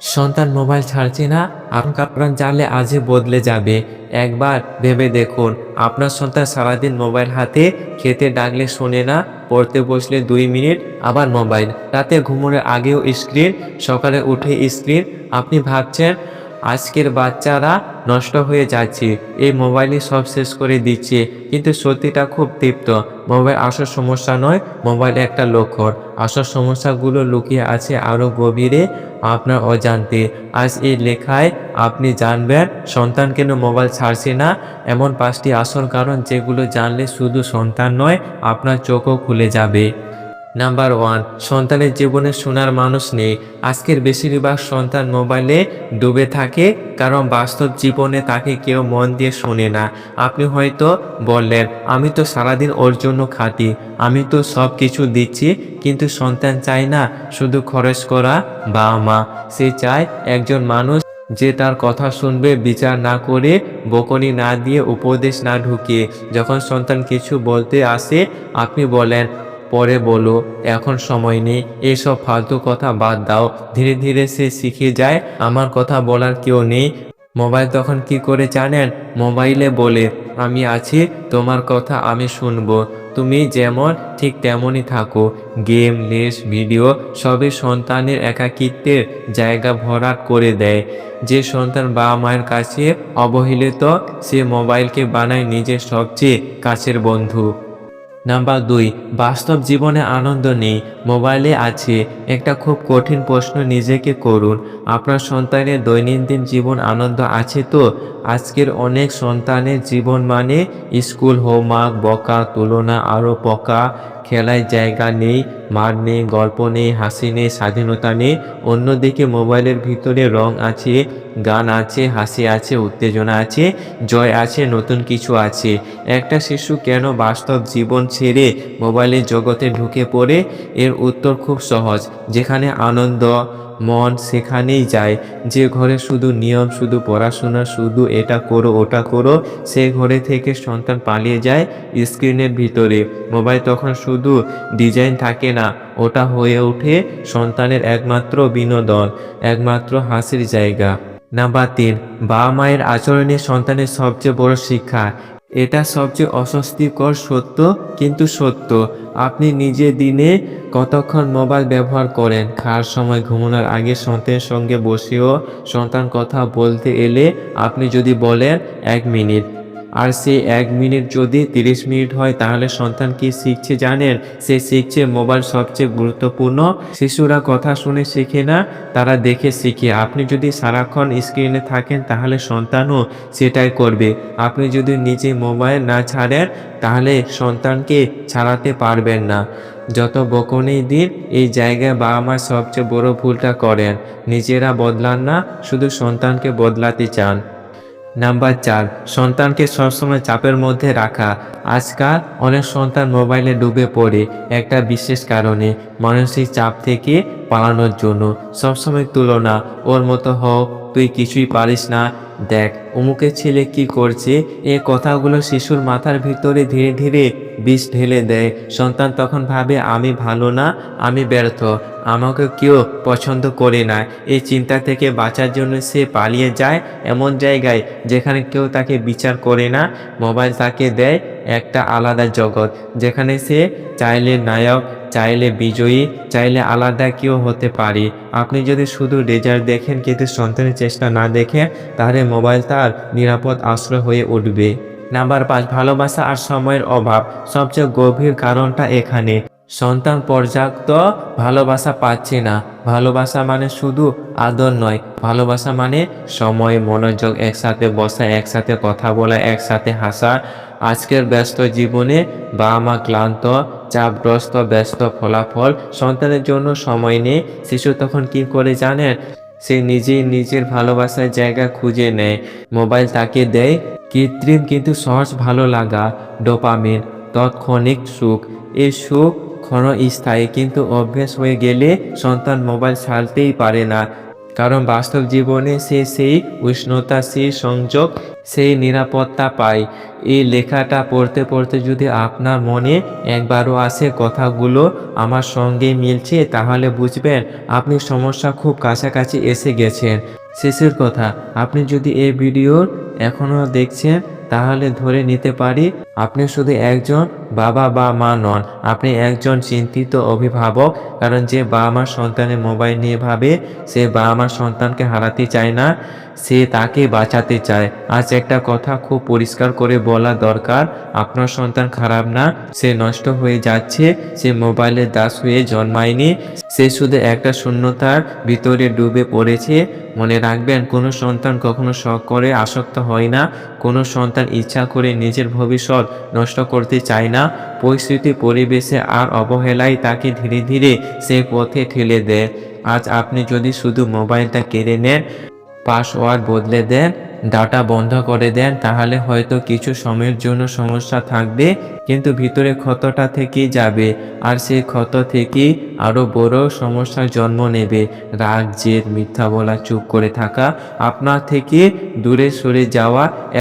সন্তান মোবাইল ছাড়ছে না আপনার জানলে আজই বদলে যাবে। একবার ভেবে দেখুন, আপনার সন্তান সারাদিন মোবাইল হাতে, খেতে ডাকলে শোনে না, পড়তে বসলে দুই মিনিট, আবার মোবাইল। রাতে ঘুমোনোর আগেও স্ক্রিন, সকালে উঠে স্ক্রিন। আপনি ভাবছেন আজকের বাচ্চারা নষ্ট হয়ে যাচ্ছে। এই মোবাইলই সব শেষ করে দিচ্ছে। কিন্তু সত্যিটা খুব তৃপ্ত। মোবাইল আসল সমস্যা নয়, মোবাইল একটা লক্ষণ। আসল সমস্যাগুলো লুকিয়ে আছে আরও গভীরে আপনার অজান্তে। আজ এই লেখায় আপনি জানবেন, সন্তান কেন মোবাইল ছাড়ছে না? এমন পাঁচটি আসল কারণ যেগুলো জানলে শুধু সন্তান নয়, আপনার চোখও খুলে যাবে। নাম্বার ওয়ান সন্তানের জীবনে শোনার মানুষ নেই। আজকের বেশিরভাগ সন্তান মোবাইলে ডুবে থাকে, কারণ বাস্তব জীবনে তাকে কেউ মন দিয়ে শোনে না। আপনি হয়তো বললেন, আমি তো সারাদিন ওর জন্য খাটি, আমি তো সব কিছু দিচ্ছি, কিন্তু সন্তান চায় না শুধু খরচ করা বা মা সে চায় একজন মানুষ যে তার কথা শুনবে, বিচার না করে, বকনি না দিয়ে উপদেশ না ঢুকিয়ে। যখন সন্তান কিছু বলতে আসে, আপনি বলেন পরে বলো, এখন সময় নেই, এসব ফালতু কথা বাদ দাও। ধীরে ধীরে সে শিখে যায়, আমার কথা বলার কেউ নেই। মোবাইল তখন কি করে জানেন? মোবাইলে বলে, আমি আছি, তোমার কথা আমি শুনব। তুমি যেমন, ঠিক তেমনই থাকো। গেম লেস ভিডিও, সবই সন্তানের একাকিত্বের জায়গা ভরাট করে দেয়। যে সন্তান বাবা মায়ের কাছে অবহেলিত, সে মোবাইলকে বানায় নিজের সবচেয়ে কাছের বন্ধু। নাম্বার দুই বাস্তব জীবনে আনন্দ নেই মোবাইলে আছে। একটা খুব কঠিন প্রশ্ন নিজেকে করুন। আপনার সন্তানের দৈনন্দিন জীবন আনন্দ আছে তো? আজকের অনেক সন্তানের জীবন মানে স্কুল, হোমওয়ার্ক, বকা, তুলনা আরও পকা খেলায় জায়গা নেই, মার নেই, গল্প নেই, হাসি নেই, স্বাধীনতা নেই। অন্যদিকে মোবাইলের ভিতরে রং আছে, গান আছে, হাসি আছে, উত্তেজনা আছে, জয় আছে, নতুন কিছু আছে। একটা শিশু কেন বাস্তব জীবন ছেড়ে মোবাইলের জগতে ঢুকে পড়ে? এর উত্তর খুব সহজ। যেখানে আনন্দ, মন সেখানেই যায়। যে ঘরে শুধু নিয়ম, শুধু পড়াশোনা, শুধু এটা করো, ওটা করো, সে ঘরে থেকে সন্তান পালিয়ে যায় স্ক্রিনের ভিতরে। মোবাইল তখন শুধু ডিজাইন থাকে না, ওটা হয়ে ওঠে সন্তানের একমাত্র বিনোদন, একমাত্র হাসির জায়গা। নাম্বার তিন বাবা মায়ের আচরণে সন্তানের সবচেয়ে বড় শিক্ষা। এটা সবচেয়ে অস্বস্তিকর সত্য, কিন্তু সত্য। আপনি নিজে দিনে কতক্ষণ মোবাইল ব্যবহার করেন? খাওয়ার সময়, ঘুমানোর আগে, সন্তানের সঙ্গে বসেও সন্তান কথা বলতে এলে আপনি যদি বলেন, এক মিনিট। আর সে এক মিনিট যদি তিরিশ মিনিট হয়, তাহলে সন্তান কি শিখছে জানেন? সে শিখছে মোবাইল সবচেয়ে গুরুত্বপূর্ণ। শিশুরা কথা শুনে শেখে না, তারা দেখে শিখে। আপনি যদি সারাক্ষণ স্ক্রিনে থাকেন, তাহলে সন্তানও সেটাই করবে। আপনি যদি নিজে মোবাইল না ছাড়েন, তাহলে সন্তানকে ছাড়াতে পারবেন না। যত বকনি দিন, এই জায়গায় বাবা মা সবচেয়ে বড় ভুলটা করেন। নিজেরা বদলান না, শুধু সন্তানকে বদলাতে চান। নাম্বার চার, সন্তানকে সবসময় চাপের মধ্যে রাখা। আজকাল অনেক সন্তান মোবাইলে ডুবে পড়ে একটা বিশেষ কারণে মানসিক চাপ থেকে পালানোর জন্য। সবসময় তুলনা, ওর মতো হোক তুই কিছুই পারিস না। দেখ অমুকের ছেলে কি করছে? এ কথাগুলো শিশুর মাথার ভিতরে ধীরে ধীরে বিষ ঢেলে দেয়। সন্তান তখন ভাবে, আমি ভালো না, আমি ব্যর্থ। আমাকে কেউ পছন্দ করে না। এই চিন্তা থেকে বাঁচার জন্য সে পালিয়ে যায় এমন জায়গায় যেখানে কেউ তাকে বিচার করে না। মোবাইল তাকে দেয় একটা আলাদা জগৎ, যেখানে সে চাইলে নায়ক চাইলে বিজয়ী, চাইলে আলাদা কেউ হতে পারি। আপনি যদি শুধু রেজাল্ট দেখেন, কিন্তু সন্তানের চেষ্টা না দেখে, তাহলে মোবাইল তার নিরাপদ আশ্রয় হয়ে উঠবে। নাম্বার পাঁচ, ভালোবাসা আর সময়ের অভাব। সবচেয়ে গভীর কারণটা এখানে। সন্তান পর্যাপ্ত ভালোবাসা পাচ্ছে না। ভালোবাসা মানে শুধু আদর নয়, ভালোবাসা মানে সময়, মনোযোগ একসাথে বসা, একসাথে কথা বলা, একসাথে হাসা। আজকের ব্যস্ত জীবনে বাবা মা ক্লান্ত, চাপগ্রস্ত, ব্যস্ত ফলাফল, সন্তানের জন্য সময় নেই। শিশু তখন কি করে জানেন সে নিজেই নিজের ভালোবাসার জায়গা খুঁজে নেয়। মোবাইল তাকে দেয়, কৃত্রিম কিন্তু সহজ ভালো লাগা, ডোপামিন, তৎক্ষণিক সুখ। এই সুখ ক্ষণস্থায়ী কিন্তু অভ্যেস হয়ে গেলে সন্তান মোবাইল ছাড়তেই পারে না। কারণ বাস্তব জীবনে সে সেই উষ্ণতা, সেই সংযোগ, সেই নিরাপত্তা পায়। এই লেখাটা পড়তে পড়তে যদি আপনার মনে একবারও আসে কথাগুলো আমার সঙ্গে মিলছে, তাহলে বুঝবেন আপনি সমস্যা খুব কাছাকাছি এসে গেছেন। শেষের কথা, আপনি যদি এই ভিডিওর এখনও দেখছেন, তাহলে ধরে নিতে পারি আপনি শুধু একজন বাবা বা মা নন। আপনি একজন চিন্তিত অভিভাবক, কারণ যে বাবা মার সন্তানের মোবাইল নিয়ে ভাবে, সে বাবা মার সন্তানকে হারাতে চায় না, সে তাকে বাঁচাতে চায়। আজ একটা কথা খুব পরিষ্কার করে বলা দরকার, আপনার সন্তান খারাপ না, সে নষ্ট হয়ে যাচ্ছে, সে মোবাইলের দাস হয়ে জন্মায়নি, সে শুধু একটা শূন্যতার ভিতরে ডুবে পড়েছে। মনে রাখবেন, কোনো সন্তান কখনো শখ করে আসক্ত হয় না, কোনো সন্তান ইচ্ছা করে নিজের ভবিষ্যৎ নষ্ট করতে চায় না পরিস্থিতি, পরিবেশে আর অবহেলায় তাকে ধীরে ধীরে সে পথে ঠেলে দেয়। আজ আপনি যদি শুধু মোবাইলটা কেড়ে নেন, পাসওয়ার্ড বদলে দেন, ডাটা বন্ধ করে দেন, তাহলে হয়তো কিছু সময়ের জন্য সমস্যা থাকবে, কিন্তু ভিতরে ক্ষতটা থেকেই যাবে, আর সেই ক্ষত থেকেই আরও বড় সমস্যার জন্ম নেবে। রাগ, জেদ, মিথ্যা বলা, চুপ করে থাকা, আপনার থেকে দূরে সরে যাওয়া